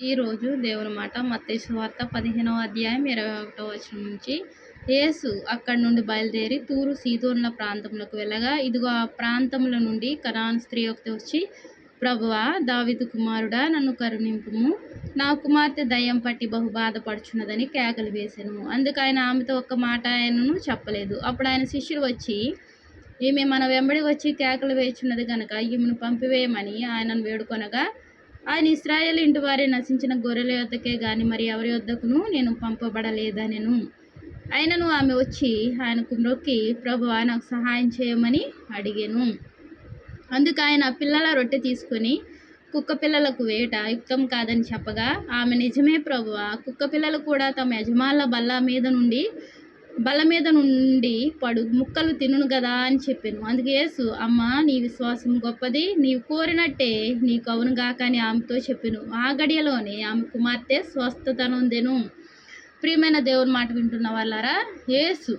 ఈరోజు దేవుని మాట మత్తయి వార్త పదిహేనవ అధ్యాయం ఇరవై ఒకటో వచనం నుంచి. యేసు అక్కడి నుండి బయలుదేరి తూరు సీదోన్ల ప్రాంతంలోకి వెళ్ళగా ఇదిగో ఆ ప్రాంతముల నుండి కరాన్ స్త్రీ ఒకటి వచ్చి ప్రభువా దావిదు కుమారుడా నన్ను కరుణింపుము. నా కుమార్తె దయ్యం పట్టి బహు బాధపడుచున్నదని కేకలు వేశాను అందుకు ఆయన ఆమెతో ఒక్క మాట ఆయనను చెప్పలేదు. అప్పుడు ఆయన శిష్యుడు వచ్చి ఈమె మన వెంబడి వచ్చి కేకలు వేచున్నది కనుక ఈమెను పంపివేయమని ఆయనను వేడుకొనగా ఆయన ఇస్రాయేల్ ఇంటి వారి నశించిన గొర్రెల యొద్దకే గాని మరి ఎవరి యొద్దకును నేను పంపబడలేదనెను. అయినను ఆమె వచ్చి ఆయనకు మ్రొక్కి ప్రభు నాకు సహాయం చేయమని అడిగాను. అందుకు ఆయన పిల్లల రొట్టె తీసుకొని కుక్క పిల్లలకు వేట యుక్తం కాదని చెప్పగా ఆమె నిజమే ప్రభువ కుక్క పిల్లలు కూడా తమ యజమానుల బల్ల మీద నుండి బల మీద నుండి పడు ముక్కలు తినును కదా అని చెప్పాను. అందుకే యేసు అమ్మ నీ విశ్వాసం గొప్పది నీవు కోరినట్టే నీకు అవును గాక అని ఆమెతో చెప్పాను. ఆ గడియలోనే ఆమె కుమార్తె స్వస్థతనుందెను ప్రియమైన దేవుని మాట వింటున్న వాళ్ళారా యేసు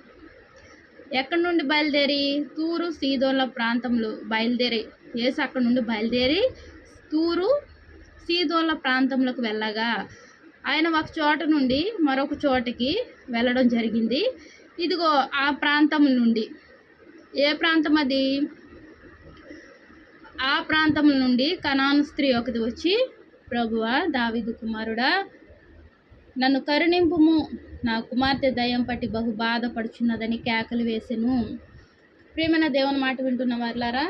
ఎక్కడి నుండి బయలుదేరి? తూరు సీదోన్ల ప్రాంతంలో బయలుదేరి. యేసు అక్కడ నుండి బయలుదేరి తూరు సీదోన్ల ప్రాంతంలోకి వెళ్ళగా ఆయన ఒక చోట నుండి మరొక చోటకి వెళ్ళడం జరిగింది. ఇదిగో ఆ ప్రాంతం నుండి. ఏ ప్రాంతం అది? ఆ ప్రాంతం నుండి కనాను స్త్రీ ఒకటి వచ్చి ప్రభువ దావిదు కుమారుడా నన్ను కరుణింపుము. నా కుమార్తె దయం పట్టి బహు బాధపడుచున్నదని కేకలు వేసెను. ప్రేమైన దేవుని మాట వింటున్న వర్లారా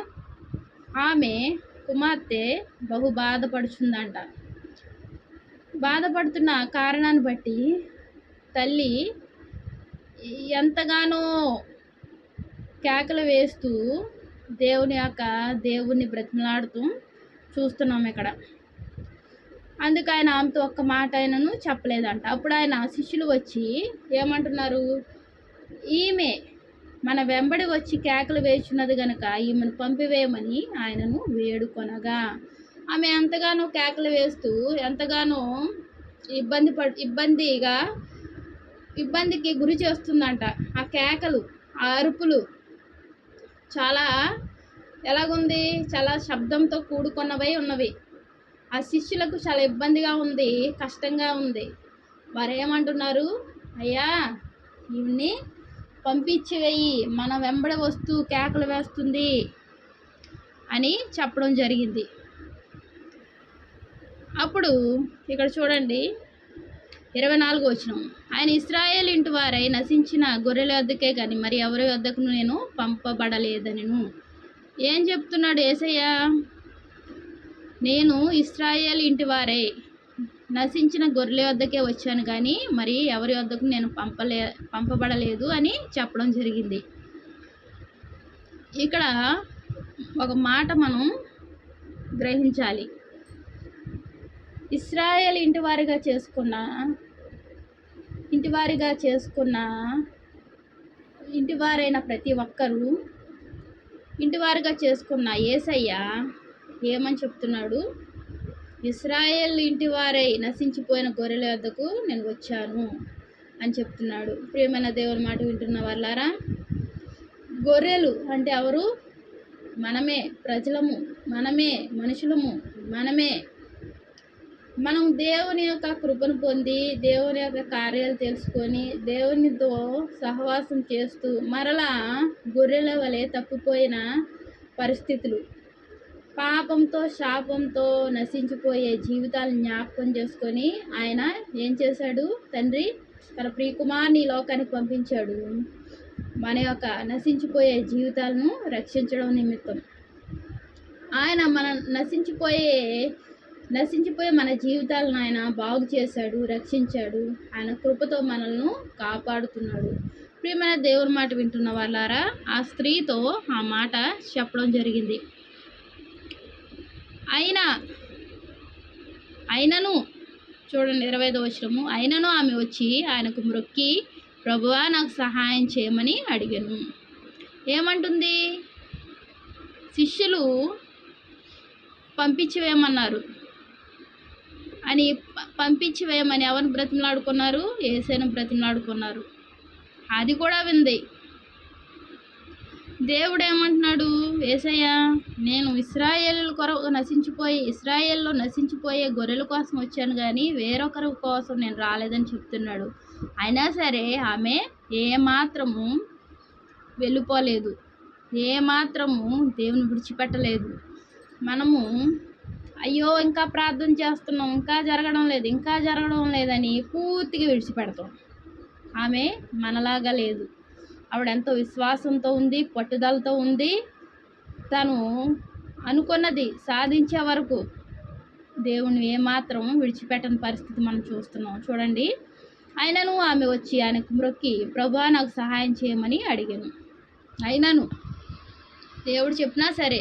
ఆమె కుమార్తె బహు బాధపడుచుందంట. బాధపడుతున్న కారణాన్ని బట్టి తల్లి ఎంతగానో కేకలు వేస్తూ దేవుని యొక్క దేవుణ్ణి బ్రతిమలాడుతూ చూస్తున్నాం ఇక్కడ. అందుకు ఆయన ఆమెతో ఒక్క మాట ఆయనను చెప్పలేదంట. అప్పుడు ఆయన శిష్యులు వచ్చి ఏమంటున్నారు? ఈమె మన వెంబడి వచ్చి కేకలు వేస్తున్నది గనక ఈమెను పంపివేయమని ఆయనను వేడుకొనగా. ఆమె ఎంతగానో కేకలు వేస్తూ ఎంతగానో ఇబ్బంది పడు ఇబ్బందిగా ఇబ్బందికి గురి చేస్తుందంట. ఆ కేకలు ఆ అరుపులు చాలా ఎలాగుంది? చాలా శబ్దంతో కూడుకున్నవై ఉన్నవి. ఆ శిష్యులకు చాలా ఇబ్బందిగా ఉంది కష్టంగా ఉంది. వారు ఏమంటున్నారు అయ్యా ఇవన్నీ పంపించి మన వెంబడి వస్తూ కేకలు వేస్తుంది అని చెప్పడం జరిగింది. అప్పుడు ఇక్కడ చూడండి ఇరవై నాలుగు వచ్చిన ఆయన ఇస్రాయేల్ ఇంటి వారై నశించిన గొర్రెల వద్దకే కానీ మరి ఎవరి వద్దకు నేను పంపబడలేదనిను. ఏం చెప్తున్నాడు ఏసయ్యా? నేను ఇస్రాయేల్ ఇంటి వారై నశించిన గొర్రెల వద్దకే వచ్చాను కానీ మరి ఎవరి వద్దకు నేను పంపలే పంపబడలేదు అని చెప్పడం జరిగింది. ఇక్కడ ఒక మాట మనం గ్రహించాలి. ఇస్రాయేల్ ఇంటివారిగా చేసుకున్న ఇంటివారిగా చేసుకున్న ఇంటివారైన ప్రతి ఒక్కరూ ఇంటివారిగా చేసుకున్న ఏసయ్య ఏమని చెప్తున్నాడు? ఇస్రాయేల్ ఇంటివారై నశించిపోయిన గొర్రెల వద్దకు నేను వచ్చాను అని చెప్తున్నాడు. ప్రియమైన దేవుని మాట వింటున్న వాళ్ళారా? గొర్రెలు అంటే ఎవరు? మనమే ప్రజలము. మనమే మనుషులము. మనమే మనం దేవుని యొక్క కృపను పొంది దేవుని యొక్క కార్యాలు తెలుసుకొని దేవునితో సహవాసం చేస్తూ మరలా గొర్రెల వలె తప్పిపోయిన పరిస్థితులు. పాపంతో శాపంతో నశించిపోయే జీవితాలను జ్ఞాపకం చేసుకొని ఆయన ఏం చేశాడు? తండ్రి తన ప్రియకుమార్ని లోకానికి పంపించాడు. మన యొక్క నశించిపోయే జీవితాలను రక్షించడం నిమిత్తం. ఆయన మన నశించిపోయే నశించిపోయే మన జీవితాలను ఆయన బాగు చేశాడు రక్షించాడు. ఆయన కృపతో మనల్ని కాపాడుతున్నాడు. ప్రియమైన దేవుని మాట వింటున్న వాళ్ళారా ఆ స్త్రీతో ఆ మాట చెప్పడం జరిగింది. అయినా అయినను చూడండి ఇరవై దోషము అయినను ఆమె వచ్చి ఆయనకు మ్రొక్కి ప్రభువా నాకు సహాయం చేయమని అడిగాను. ఏమంటుంది? శిష్యులు పంపించి వేయమన్నారు అని పంపించి వేయమని ఎవరిని బ్రతిమలాడుకున్నారు? ఏసైను బ్రతిమలాడుకున్నారు. అది కూడా వింది. దేవుడు ఏమంటున్నాడు ఏసయ్యా నేను ఇస్రాయేల్ కొరకు నశించిపోయి ఇస్రాయేల్లో నశించిపోయే గొర్రెల కోసం వచ్చాను కానీ వేరొకరి కోసం నేను రాలేదని చెప్తున్నాడు. అయినా సరే ఆమె ఏమాత్రము వెళ్ళిపోలేదు. ఏమాత్రము దేవుని విడిచిపెట్టలేదు. మనము అయ్యో ఇంకా ప్రార్థన చేస్తున్నాం ఇంకా జరగడం లేదు ఇంకా జరగడం లేదని పూర్తిగా విడిచిపెడతాం. ఆమె మనలాగా లేదు. ఆవిడ ఎంతో విశ్వాసంతో ఉంది పట్టుదలతో ఉంది. తను అనుకున్నది సాధించే వరకు దేవుని ఏమాత్రం విడిచిపెట్టని పరిస్థితి మనం చూస్తున్నాం. చూడండి. అయినను ఆమె వచ్చి ఆయనకు మ్రొక్కి ప్రభా నాకు సహాయం చేయమని అడిగాను. అయినను దేవుడు చెప్పినా సరే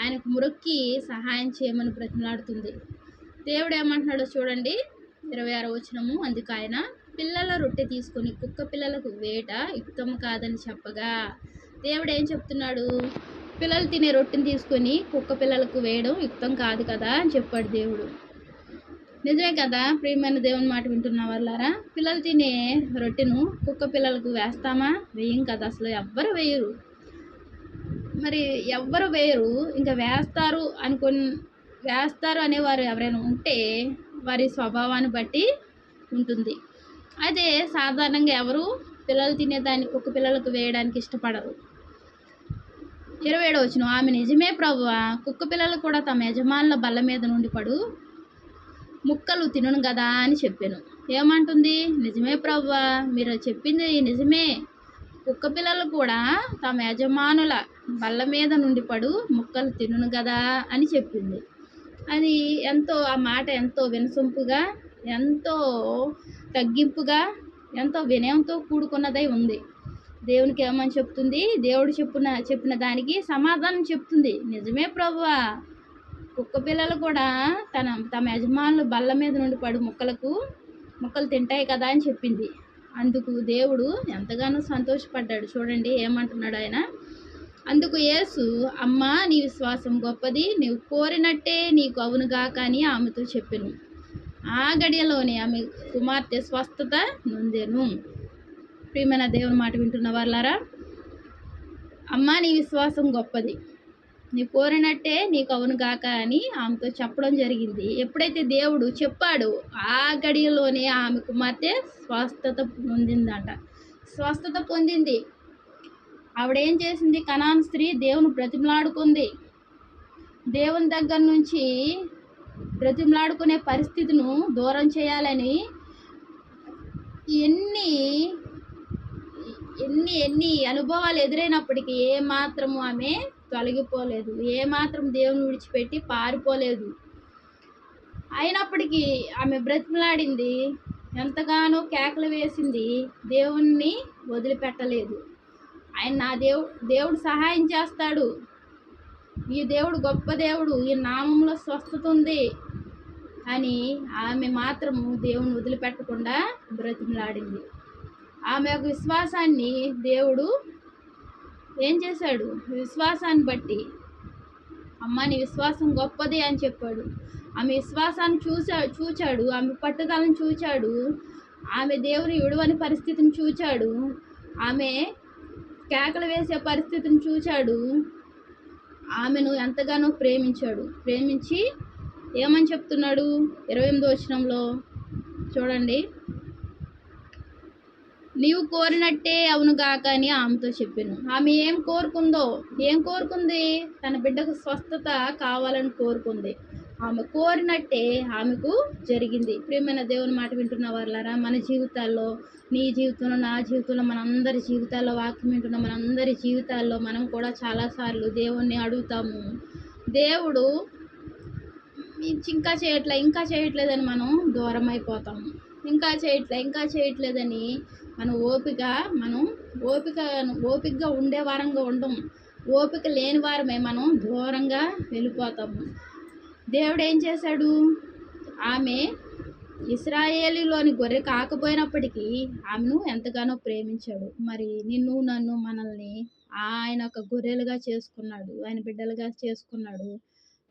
ఆయనకు మురొక్కి సహాయం చేయమని ప్రతిమలాడుతుంది దేవుడు ఏమంటున్నాడో చూడండి. ఇరవై ఆరు వచనము. అందుకు ఆయన పిల్లల రొట్టె తీసుకొని కుక్క పిల్లలకు వేట యుక్తం కాదని చెప్పగా దేవుడు ఏం చెప్తున్నాడు? పిల్లలు తినే రొట్టెని తీసుకొని కుక్క పిల్లలకు వేయడం యుక్తం కాదు కదా అని చెప్పాడు దేవుడు. నిజమే కదా? ప్రియమైన దేవుని మాట వింటున్న వాళ్ళారా? పిల్లలు తినే రొట్టెను కుక్క పిల్లలకు వేస్తామా? వేయం కదా. అసలు ఎవ్వరు వేయరు. మరి ఎవ్వరు వేరు. ఇంకా వేస్తారు అనుకుని వేస్తారు అనేవారు ఎవరైనా ఉంటే వారి స్వభావాన్ని బట్టి ఉంటుంది. అయితే సాధారణంగా ఎవరు పిల్లలు తినేదాన్ని కుక్క పిల్లలకు వేయడానికి ఇష్టపడరు. ఇరవై ఏడు వచ్చిన ఆమె నిజమే ప్రభువా కుక్క పిల్లలు కూడా తమ యజమానుల బల్ల మీద నుండి పడు ముక్కలు తినను కదా అని చెప్పాను. ఏమంటుంది? నిజమే ప్రభువా మీరు చెప్పింది నిజమే. కుక్క పిల్లలు కూడా తమ యజమానుల బల్ల మీద నుండి పడు ముక్కలు తినును కదా అని చెప్పింది. అది ఎంతో ఆ మాట ఎంతో వినసొంపుగా ఎంతో తగ్గింపుగా ఎంతో వినయంతో కూడుకున్నదై ఉంది. దేవునికి ఏమని చెప్తుంది? దేవుడు చెప్పిన చెప్పిన దానికి సమాధానం చెప్తుంది. నిజమే ప్రభువా. కుక్క పిల్లలు కూడా తన తమ యజమానులు బల్ల మీద నుండి పడు ముక్కలకు ముక్కలు తింటాయి కదా అని చెప్పింది. అందుకు దేవుడు ఎంతగానో సంతోషపడ్డాడు. చూడండి ఏమంటున్నాడు ఆయన? అందుకు యేసు అమ్మా నీ విశ్వాసం గొప్పది నీవు కోరినట్టే నీకు అవునుగా కానీ ఆమెతో చెప్పెను. ఆ గడియలోనే ఆమె కుమార్తె స్వస్థత నొందెను. ప్రియమైన దేవుని మాట వింటున్న వాళ్ళారా అమ్మా నీ విశ్వాసం గొప్పది. నీ కోరినట్టే నీకు అవును గాక అని ఆమెతో చెప్పడం జరిగింది. ఎప్పుడైతే దేవుడు చెప్పాడు ఆ గడియలోనే ఆమె కుమార్తె స్వస్థత పొందిందంట. స్వస్థత పొందింది. ఆవిడేం చేసింది? కనాన్ స్త్రీ దేవుని బ్రతిమలాడుకుంది. దేవుని దగ్గర నుంచి బ్రతిమలాడుకునే పరిస్థితిను దూరం చేయాలని ఎన్ని ఎన్ని ఎన్ని అనుభవాలు ఎదురైనప్పటికీ ఏ మాత్రము ఆమె తొలగిపోలేదు. ఏ మాత్రం దేవుని విడిచిపెట్టి పారిపోలేదు. అయినప్పటికీ ఆమె బ్రతిమలాడింది. ఎంతగానో కేకలు వేసింది. దేవుణ్ణి వదిలిపెట్టలేదు. ఆయన నా దేవు దేవుడు సహాయం చేస్తాడు. ఈ దేవుడు గొప్ప దేవుడు. ఈ నామంలో స్వస్థత ఉంది అని ఆమె మాత్రము దేవుని వదిలిపెట్టకుండా బ్రతిమలాడింది. ఆమె యొక్క విశ్వాసాన్ని దేవుడు ఏం చేశాడు? విశ్వాసాన్ని బట్టి. అమ్మ నీ విశ్వాసం గొప్పది అని చెప్పాడు. ఆమె విశ్వాసాన్ని చూసా చూచాడు. ఆమె పట్టుదలను చూచాడు. ఆమె దేవుని విడువని పరిస్థితిని చూచాడు. ఆమె కేకలు వేసే పరిస్థితిని చూచాడు. ఆమెను ఎంతగానో ప్రేమించాడు. ప్రేమించి ఏమని చెప్తున్నాడు? ఇరవై ఎనిమిదో వచనంలో. చూడండి. నీవు కోరినట్టే అవును గాక అని ఆమెతో చెప్పాను. ఆమె ఏం కోరుకుందో ఏం కోరుకుంది? తన బిడ్డకు స్వస్థత కావాలని కోరుకుంది. ఆమె కోరినట్టే ఆమెకు జరిగింది. ప్రియమైన దేవుని మాట వింటున్న వాళ్ళారా మన జీవితాల్లో నీ జీవితంలో నా జీవితంలో మనందరి జీవితాల్లో వాక్యం వింటున్న మనందరి జీవితాల్లో మనం కూడా చాలాసార్లు దేవుణ్ణి అడుగుతాము. దేవుడు ఇంకా చేయట్లే ఇంకా చేయట్లేదని మనం దూరం అయిపోతాము ఇంకా చేయట్లే ఇంకా చేయట్లేదని మన ఓపిక మనం ఓపిక ఓపికగా ఉండే వారంగా ఉండం. ఓపిక లేని వారమే మనం దూరంగా వెళ్ళిపోతాము. దేవుడు ఏం చేశాడు? ఆమె ఇస్రాయేలీలోని గొర్రె కాకపోయినప్పటికీ ఆమెను ఎంతగానో ప్రేమించాడు. మరి నిన్ను నన్ను మనల్ని ఆయన ఒక గొర్రెలుగా చేసుకున్నాడు ఆయన బిడ్డలుగా చేసుకున్నాడు.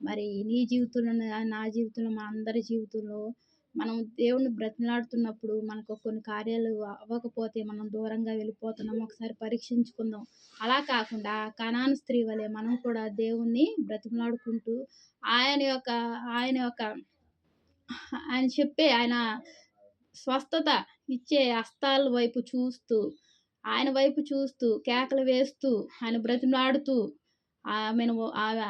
మరి నీ జీవితంలో నా- నా జీవితంలో మా అందరి జీవితంలో మనం దేవుణ్ణి బ్రతిమలాడుతున్నప్పుడు మనకు కొన్ని కార్యాలు అవ్వకపోతే మనం దూరంగా వెళ్ళిపోతున్నాం ఒకసారి పరీక్షించుకుందాం. అలా కాకుండా కనాను స్త్రీ వలె మనం కూడా దేవుణ్ణి బ్రతిమలాడుకుంటూ ఆయన యొక్క ఆయన యొక్క ఆయన చెప్పే ఆయన స్వస్థత ఇచ్చే హస్తాల వైపు చూస్తూ ఆయన వైపు చూస్తూ కేకలు వేస్తూ ఆయన బ్రతిమలాడుతూ ఆమెను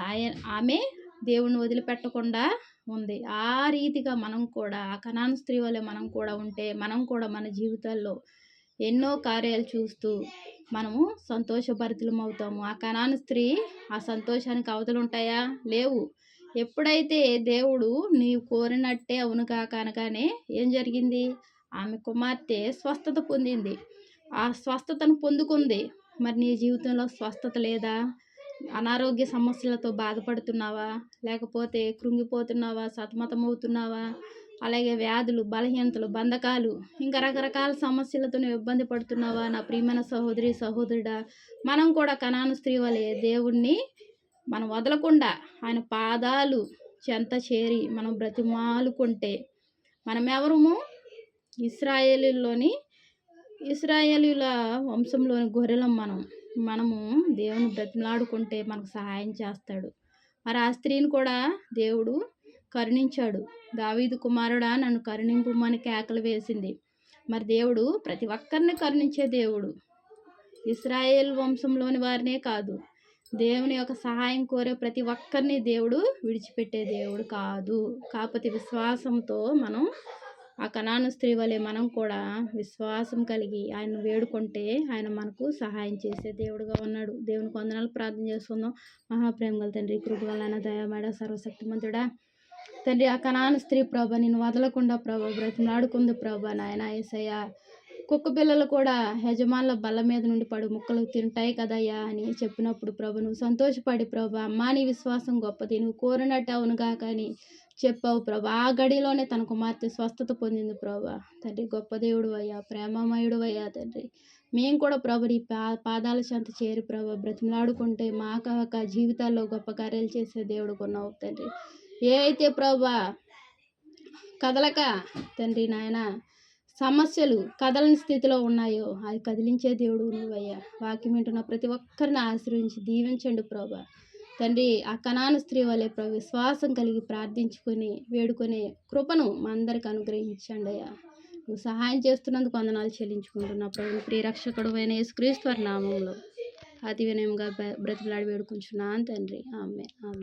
ఆయ- ఆమె దేవుణ్ణి వదిలిపెట్టకుండా ఉంది ఆ రీతిగా మనం కూడా ఆ కణాను స్త్రీ వల్ల మనం కూడా ఉంటే మనం కూడా మన జీవితాల్లో ఎన్నో కార్యాలు చూస్తూ మనము సంతోషభరితులం అవుతాము. ఆ కణాను స్త్రీ ఆ సంతోషానికి అవతలు ఉంటాయా లేవు. ఎప్పుడైతే దేవుడు నీవు కోరినట్టే అవును కాక అనగానే ఏం జరిగింది? ఆమె కుమార్తె స్వస్థత పొందింది. ఆ స్వస్థతను పొందుకుంది. మరి నీ జీవితంలో స్వస్థత లేదా? అనారోగ్య సమస్యలతో బాధపడుతున్నావా? లేకపోతే కృంగిపోతున్నావా? సతమతమవుతున్నావా? అలాగే వ్యాధులు బలహీనతలు బంధకాలు ఇంకా రకరకాల సమస్యలతో నువ్వు ఇబ్బంది పడుతున్నావా? నా ప్రియమైన సహోదరి సహోదరుడా మనం కూడా కణాను స్త్రీ వలె దేవుణ్ణి మనం వదలకుండా ఆయన పాదాలు చెంత చేరి మనం బ్రతిమాలుకుంటే మనమెవరము? ఇస్రాయేలీలోని ఇస్రాయేలీల వంశంలోని గొర్రెలం మనం. మనము దేవుని బ్రతిమలాడుకుంటే మనకు సహాయం చేస్తాడు. మరి ఆ స్త్రీని కూడా దేవుడు కరుణించాడు. దావీదు కుమారుడా నన్ను కరుణింపుమని కేకలు వేసింది. మరి దేవుడు ప్రతి ఒక్కరిని కరుణించే దేవుడు. ఇస్రాయేల్ వంశంలోని వారినే కాదు. దేవుని యొక్క సహాయం కోరే ప్రతి ఒక్కరిని దేవుడు విడిచిపెట్టే దేవుడు కాదు. కాకపోతే విశ్వాసంతో మనం ఆ కణాను స్త్రీ వలె మనం కూడా విశ్వాసం కలిగి ఆయన వేడుకుంటే ఆయన మనకు సహాయం చేసే దేవుడుగా ఉన్నాడు. దేవుని వందనాలు ప్రార్థన చేసుకుందాం మహాప్రేమ గల తండ్రి కృపగలైన దయమేడ సర్వశక్తిమంతుడా. తండ్రి ఆ కణాను స్త్రీ ప్రభ నేను వదలకుండా ప్రభ బ్రతిమలాడుకుంది ప్రభ నాయన ఏసయ్య. కుక్క పిల్లలు కూడా యజమానుల బల్ల మీద నుండి పడు ముక్కలు తింటాయి కదయ్యా అని చెప్పినప్పుడు ప్రభు నువ్వు సంతోషపడి ప్రభ అమ్మా నీ విశ్వాసం గొప్పది. నువ్వు కోరినట్టు అవునుగా కానీ చెప్పావు ప్రభా. ఆ గడిలోనే తన కుమార్తె స్వస్థత పొందింది ప్రభా. తండ్రి గొప్ప దేవుడు అయ్యా ప్రేమమయుడు అయ్యా తండ్రి. మేము కూడా ప్రభు నీ పా పాదాల చెంత చేరి ప్రభా బ్రతిమలాడుకుంటే మా కాక జీవితాల్లో గొప్ప కార్యాలు చేసే దేవుడు కొన్నావు తండ్రి. ఏ అయితే ప్రభా కదలక తండ్రి నాయన సమస్యలు కదలని స్థితిలో ఉన్నాయో అది కదిలించే దేవుడు నువ్వయ్యా. వాక్యం వింటున్న ప్రతి ఒక్కరిని ఆశ్రయించి దీవించండి ప్రభా. తండ్రి ఆ కణాను స్త్రీ వలె ప్రభు విశ్వాసం కలిగి ప్రార్థించుకొని వేడుకునే కృపను మా అందరికి అనుగ్రహించండి అయ్యా. నువ్వు సహాయం చేస్తున్నందుకు వందనాలు చెల్లించుకుంటున్నా ప్రభు ప్రియరక్షకుడు అయిన యేసుక్రీస్తు నామంలో అతి వినయంగా బ్రతిలాడి వేడుకుంటున్నాను తండ్రి. ఆమె ఆమె